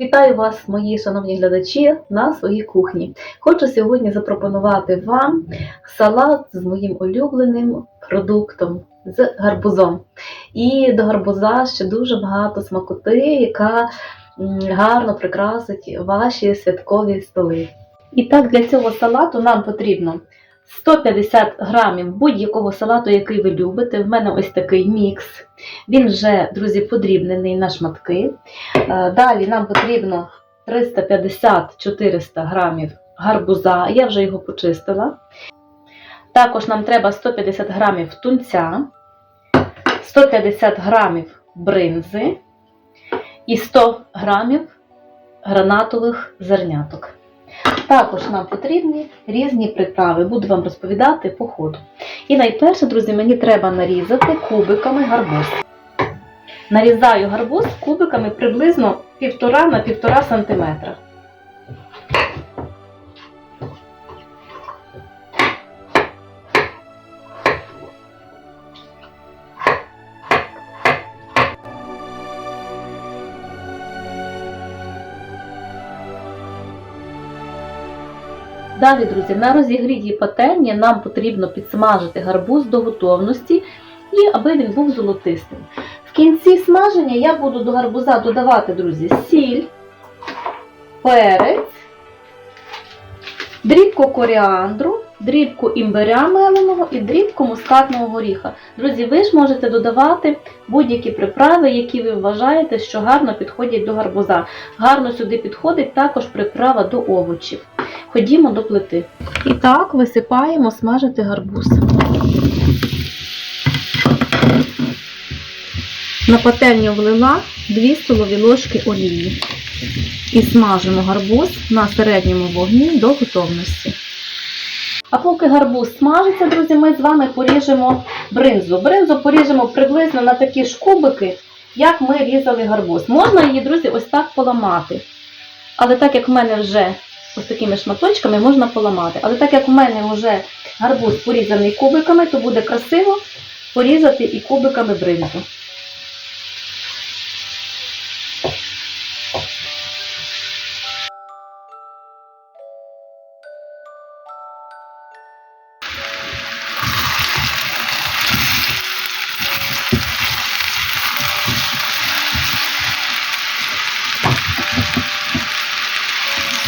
Вітаю вас, мої шановні глядачі, на своїй кухні. Хочу сьогодні запропонувати вам салат з моїм улюбленим продуктом з гарбузом. І до гарбуза ще дуже багато смакоти, яка гарно прикрасить ваші святкові столи. І так, для цього салату нам потрібно 150 грамів будь-якого салату, який ви любите. В мене ось такий мікс. Він вже, друзі, подрібнений на шматки. Е, Далі нам потрібно 350-400 грамів гарбуза. Я вже його почистила. Також нам треба 150 грамів тунця, 150 грамів бринзи і 100 грамів гранатових зерняток. Також нам потрібні різні приправи, буду вам розповідати по ходу. І найперше, друзі, мені треба нарізати кубиками гарбуз. Нарізаю гарбуз кубиками приблизно 1,5 на 1,5 см. Далі, друзі, на розігрітій пательні нам потрібно підсмажити гарбуз до готовності і аби він був золотистим. В кінці смаження я буду до гарбуза додавати, друзі, сіль, перець, дрібку коріандру, дрібку імбиря меленого і дрібку мускатного горіха. Друзі, ви ж можете додавати будь-які приправи, які ви вважаєте, що гарно підходять до гарбуза. Гарно сюди підходить також приправа до овочів. Ходімо до плити. І так висипаємо смажити гарбуз. На пательню влила 2 столові ложки олії. І смажимо гарбуз на середньому вогні до готовності. А поки гарбуз смажиться, друзі, ми з вами поріжемо бринзу. Бринзу поріжемо приблизно на такі ж кубики, як ми різали гарбуз. Можна її, друзі, ось так поламати. Але так як в мене вже ось такими шматочками можна поламати. Але так як в мене вже гарбуз порізаний кубиками, то буде красиво порізати і кубиками бринзу.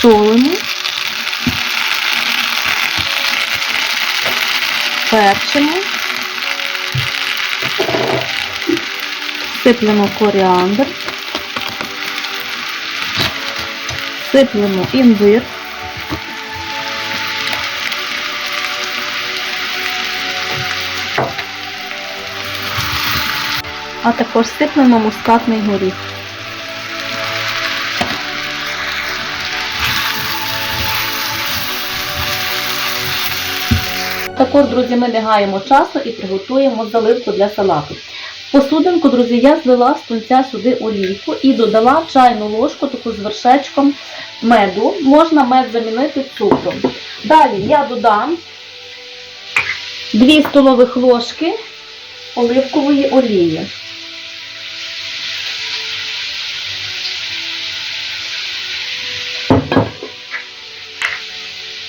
Солимо. Перчимо. Сиплемо коріандр. Сиплемо імбир. А також сиплемо мускатний горіх. Також, друзі, ми не гаємо часу і приготуємо заливку для салату. Посудинку, друзі, я злила з тунця сюди олійку і додала чайну ложку таку з вершечком меду. Можна мед замінити цукром. Далі я додам 2 столових ложки оливкової олії.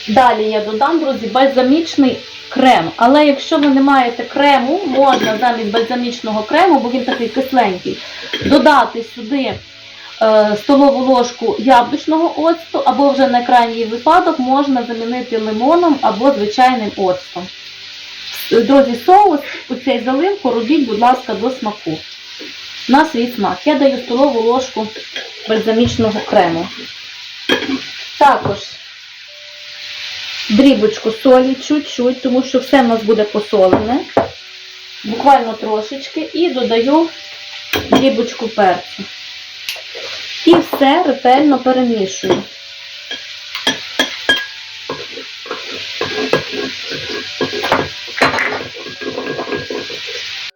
Далі я додам, друзі, бальзамічний крем. Але якщо ви не маєте крему, можна замість бальзамічного крему, бо він такий кисленький, додати сюди е, столову ложку яблучного оцту, або вже на крайній випадок можна замінити лимоном або звичайним оцтом. Друзі, соус у цей заливку робіть, будь ласка, до смаку. На свій смак. Я даю столову ложку бальзамічного крему. Також дрібочку солі, чуть-чуть, тому що все в нас буде посолене. Буквально трошечки. І додаю дрібочку перцю. І все ретельно перемішую.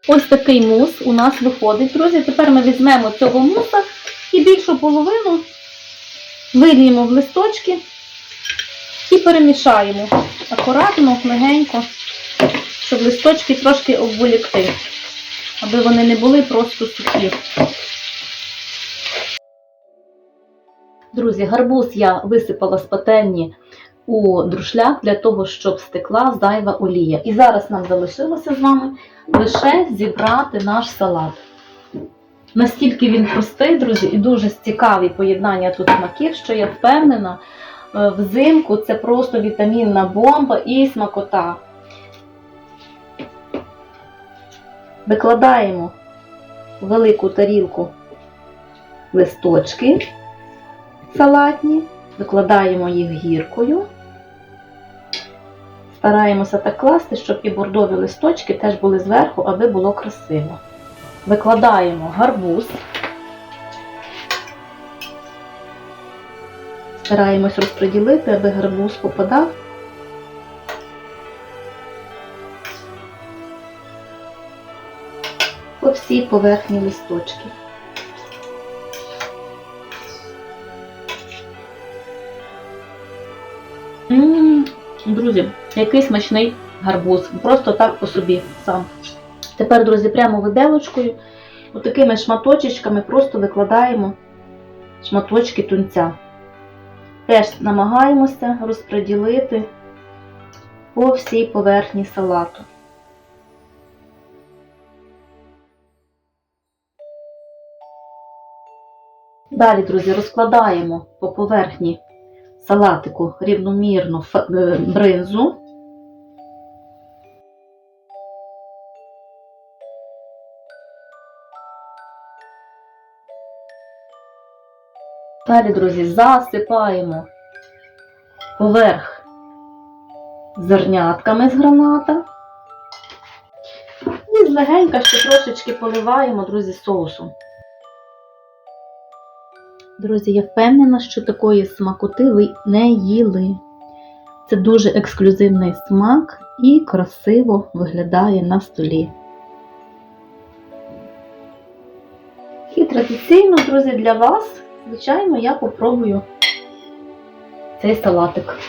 Ось такий мус у нас виходить, друзі. Тепер ми візьмемо цього муса і більшу половину вильємо в листочки і перемішаємо акуратно, легенько, щоб листочки трошки обволікти, аби вони не були просто сухі. Друзі, гарбуз я висипала з пательні у друшляк для того, щоб стекла зайва олія. І зараз нам залишилося з вами лише зібрати наш салат. Настільки він простий, друзі, і дуже цікаві поєднання тут смаків, що я впевнена, взимку це просто вітамінна бомба і смакота. Викладаємо в велику тарілку листочки салатні, викладаємо їх гіркою. Стараємося так класти, щоб і бордові листочки теж були зверху, аби було красиво. Викладаємо гарбуз. Стараємось розподілити, аби гарбуз попадав. По всій поверхні листочків. М, Друзі, який смачний гарбуз. Просто так по собі сам. Тепер, друзі, прямо виделочкою, отакими шматочечками просто викладаємо шматочки тунця. Теж намагаємося розподілити по всій поверхні салату. Далі, друзі, розкладаємо по поверхні салатику рівномірно е, бринзу. Далі, друзі, засипаємо поверх зернятками з граната. І злегенька ще трошечки поливаємо, друзі, соусом. Друзі, я впевнена, що такої смакоти ви не їли. Це дуже ексклюзивний смак і красиво виглядає на столі. І традиційно, друзі, для вас, звичайно, я попробую цей салатик.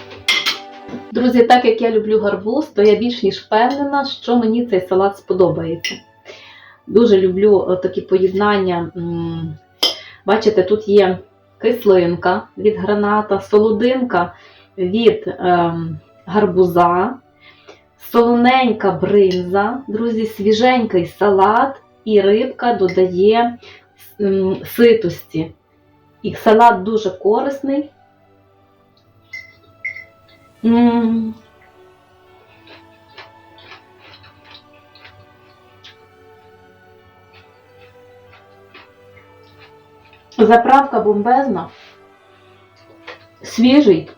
Друзі, так як я люблю гарбуз, то я більш ніж впевнена, що мені цей салат сподобається. Дуже люблю е, такі поєднання. Бачите, тут є кислинка від граната, солодинка від ем, гарбуза, солоненька бринза, друзі, свіженький салат і рибка додає ситості. І салат дуже корисний. М. Заправка бомбезна, свіжий,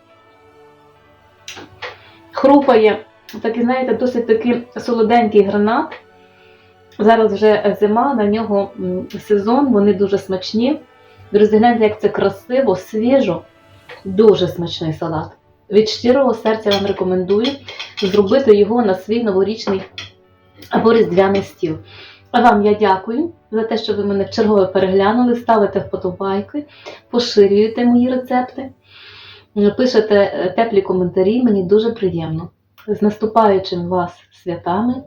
хрупає, такий, знаєте, досить такий солоденький гранат. Зараз вже зима, на нього сезон, вони дуже смачні. Друзі, гляньте, як це красиво, свіжо, дуже смачний салат. Від щирого серця вам рекомендую зробити його на свій новорічний або різдвяний стіл. А вам я дякую за те, що ви мене вчергове переглянули, ставите вподобайки, поширюєте мої рецепти, пишете е, теплі коментарі, мені дуже приємно. З наступаючим вас святами.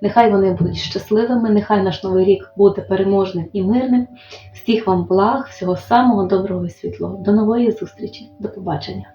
Нехай вони будуть щасливими, нехай наш новий рік буде переможним і мирним. Всіх вам благ, всього самого доброго і світлого. До нової зустрічі, до побачення!